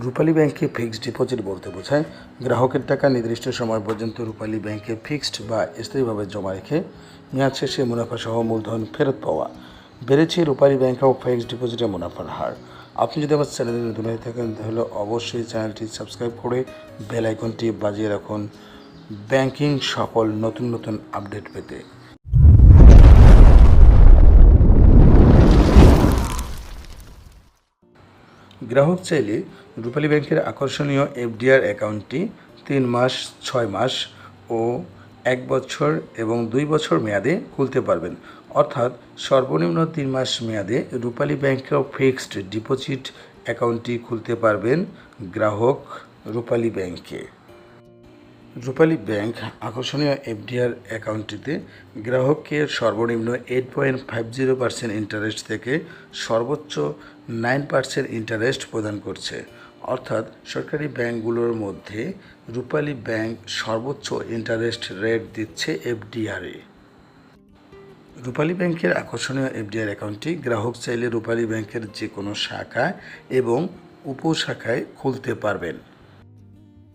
রূপালী ব্যাংকে fixed deposit বলতে বোঝায়, গ্রাহকের টাকা নির্দিষ্ট সময় পর্যন্ত রূপালী ব্যাংকে ফিক্সড বা স্থায়ীভাবে জমা রেখে মেয়াদ শেষে মুনাফা সহ মূলধন ফেরত পাওয়া। বেড়েছে রূপালী ব্যাংক ও ফিক্সড ডিপোজিটে মুনাফার হার। আপনি যদি আমার চ্যানেলে নতুন হয়ে থাকেন, তাহলে অবশ্যই চ্যানেলটি সাবস্ক্রাইব করে বেল আইকনটি বাজিয়ে রাখুন। ব্যাংকিং সকল নতুন নতুন আপডেট পেতে। গ্রাহক চাইলে রূপালী ব্যাংকের আকর্ষণীয় এফডিআর অ্যাকাউন্টটি তিন মাস, ছয় মাস ও এক বছর এবং দুই বছর মেয়াদে খুলতে পারবেন। অর্থাৎ সর্বনিম্ন তিন মাস মেয়াদে রূপালী ব্যাংকের ফিক্সড ডিপোজিট অ্যাকাউন্টটি খুলতে পারবেন গ্রাহক রূপালী ব্যাংকে। রূপালী ব্যাংক আকর্ষণীয় এফডিআর অ্যাকাউন্টটিতে গ্রাহককে সর্বনিম্ন eight point five zero percent interest থেকে সর্বোচ্চ নাইন পার্সেন্ট ইন্টারেস্ট প্রদান করছে। অর্থাৎ সরকারি ব্যাংকগুলোর মধ্যে রূপালী ব্যাংক সর্বোচ্চ ইন্টারেস্ট রেট দিচ্ছে এফডিআরে রূপালী ব্যাংকের আকর্ষণীয় এফডিআর অ্যাকাউন্টটি গ্রাহক চাইলে রূপালী ব্যাংকের যে কোনো শাখা এবং উপশাখায় খুলতে পারবেন।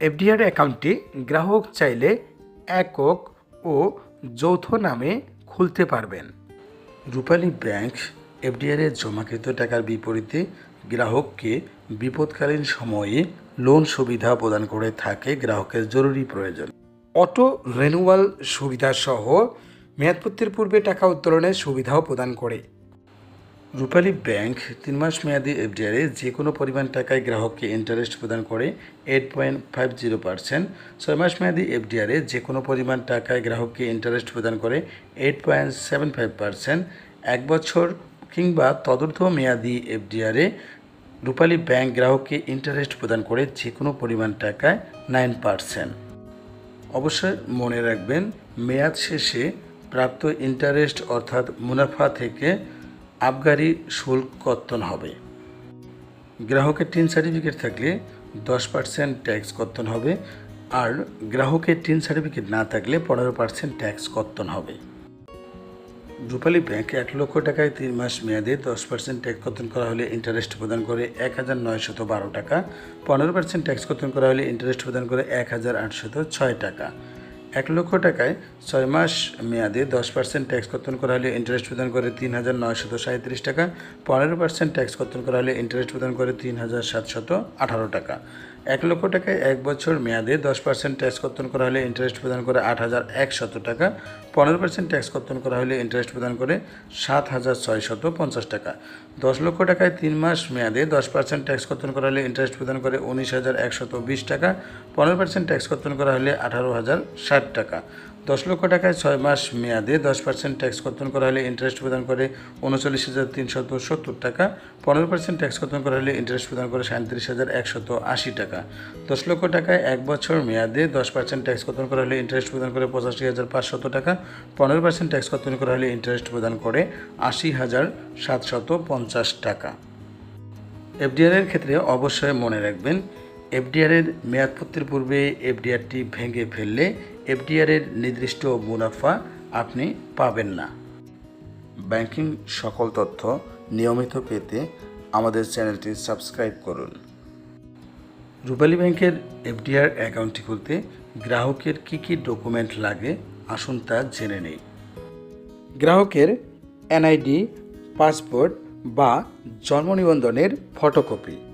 এফডিআর অ্যাকাউন্টটি গ্রাহক চাইলে একক ও যৌথ নামে খুলতে পারবেন। রূপালী ব্যাংক এফডিআরে জমাকৃত টাকার বিপরীতে গ্রাহককে বিপদকালীন সময়ে লোন সুবিধা প্রদান করে থাকে গ্রাহকের জরুরি প্রয়োজন। অটো রেনুয়াল সুবিধা সহ মেয়াদপত্তির পূর্বে টাকা উত্তোলনের সুবিধাও প্রদান করে। রূপালী ব্যাংক তিন মাস মেয়াদি এফডিআরে যে কোনো পরিমাণ টাকায় গ্রাহককে ইন্টারেস্ট প্রদান করে eight point five zero percent ছয় মাস মেয়াদি এফডিআরে যে কোনো পরিমাণ টাকায় গ্রাহককে ইন্টারেস্ট প্রদান করে eight point seven five percent এক বছর কিংবা তদর্থ মেয়াদি এফডিআরে রূপালী ব্যাংক গ্রাহককে ইন্টারেস্ট প্রদান করে যে কোনো পরিমাণ টাকায় নাইন পার্সেন্ট। অবশ্যই মনে রাখবেন, মেয়াদ শেষে প্রাপ্ত ইন্টারেস্ট অর্থাৎ মুনাফা থেকে আবগারি শুল্ক কর্তন হবে। গ্রাহকের টিন সার্টিফিকেট থাকলে দশ পার্সেন্ট ট্যাক্স কর্তন হবে আর গ্রাহকের টিন সার্টিফিকেট না থাকলে পনেরো পার্সেন্ট ট্যাক্স কর্তন হবে। রূপালী ব্যাংক এক লক্ষ টাকায় তিন মাস মেয়াদে দশ পার্সেন্ট ট্যাক্স কর্তন করা হলে ইন্টারেস্ট প্রদান করে এক হাজার নয়শত বারো টাকা। পনেরো পার্সেন্ট ট্যাক্স কর্তন করা হলে ইন্টারেস্ট প্রদান করে এক হাজার আটশত ছয় টাকা। এক লক্ষ টাকায় ছয় মাস মেয়াদে দশ পার্সেন্ট ট্যাক্স কর্তন করা হলে ইন্টারেস্ট প্রদান করে তিন হাজার নয়শত সাঁত্রিশ টাকা। পনেরো পার্সেন্ট ট্যাক্স কর্তন করা হলে ইন্টারেস্ট প্রদান করে তিন হাজার সাতশত আঠারো টাকা। এক লক্ষ টাকায় এক বছর মেয়াদে দশ পার্সেন্ট ট্যাক্স কর্তন করা হলে ইন্টারেস্ট প্রদান করে আট হাজার একশত টাকা, পনেরো পার্সেন্ট ট্যাক্স কর্তন করা হলে ইন্টারেস্ট প্রদান করে সাত হাজার ছয়শত পঞ্চাশ টাকা। দশ লক্ষ টাকায় তিন মাস মেয়াদে দশ পার্সেন্ট ট্যাক্স কর্তন করা হলে ইন্টারেস্ট প্রদান করে উনিশ হাজার একশত বিশ টাকা, পনেরো পার্সেন্ট ট্যাক্স কর্তন করা হলে আঠারো হাজার ষাট টাকা। দশ লক্ষ টাকায় ছয় মাস মেয়াদে দশ পার্সেন্ট ট্যাক্স কর্তন করা হলে ইন্টারেস্ট প্রদান করে উনচল্লিশ হাজার তিনশত সত্তর টাকা, পনেরো পার্সেন্ট ট্যাক্স কর্তন করা হলে ইন্টারেস্ট প্রদান করে সাঁত্রিশ হাজার একশত আশি টাকা। দশ লক্ষ টাকায় এক বছর মেয়াদে দশ পার্সেন্ট ট্যাক্স কর্তন করা হলে ইন্টারেস্ট প্রদান করে পঁচাশি হাজার পাঁচশত টাকা, পনেরো পার্সেন্ট ট্যাক্স কর্তন করা হলে ইন্টারেস্ট প্রদান করে আশি হাজার সাতশত পঞ্চাশ টাকা। এফডিআরের ক্ষেত্রে অবশ্যই মনে রাখবেন এফডিআরের মেয়াদপত্তির পূর্বে এফডিআরটি ভেঙে ফেললে এফডিআরের নির্দিষ্ট মুনাফা আপনি পাবেন না। ব্যাংকিং সকল তথ্য নিয়মিত পেতে আমাদের চ্যানেলটি সাবস্ক্রাইব করুন। রূপালী ব্যাংকের এফডিআর অ্যাকাউন্টটি খুলতে গ্রাহকের কী কী ডকুমেন্ট লাগে আসুন তা জেনে নেই। গ্রাহকের এনআইডি, পাসপোর্ট বা জন্ম নিবন্ধনের ফটোকপি।